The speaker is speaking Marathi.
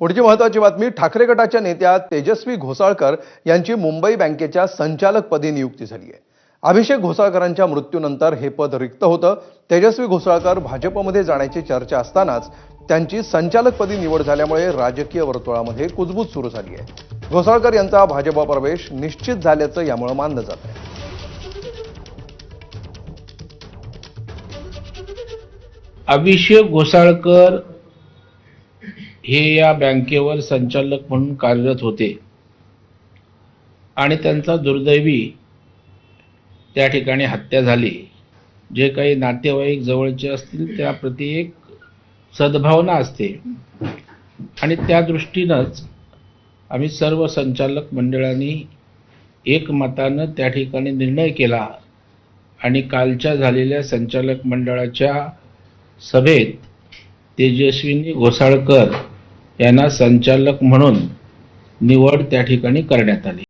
पुढची महत्वाची बातमी ठाकरे गटाच्या नेत्या तेजस्वी घोसाळकर यांची मुंबई बँकेच्या संचालकपदी नियुक्ती झाली आहे. अभिषेक घोसाळकरांच्या मृत्यूनंतर हे पद रिक्त होतं. तेजस्वी घोसाळकर भाजपमध्ये जाण्याची चर्चा असतानाच त्यांची संचालकपदी निवड झाल्यामुळे राजकीय वर्तुळामध्ये कुजबूज सुरू झाली आहे. घोसाळकर यांचा भाजपा प्रवेश निश्चित झाल्याचं यामुळे मानलं जात आहे. अभिषेक घोसाळकर हे या बँकेवर संचालक म्हणून कार्यरत होते. आणि त्यांचा दुर्दैवी त्या ठिकाणी हत्या झाली. जे काही नातेवाईक जवळचे असतील त्याप्रती एक सद्भावना असते. आणि त्या दृष्टीनंच आम्ही सर्व संचालक मंडळांनी एकमतानं त्या ठिकाणी निर्णय केला आणि कालच्या झालेल्या संचालक मंडळाच्या सभेत तेजस्विनी घोसाळकर यांना संचालक म्हणून निवड त्या ठिकाणी करण्यात आली.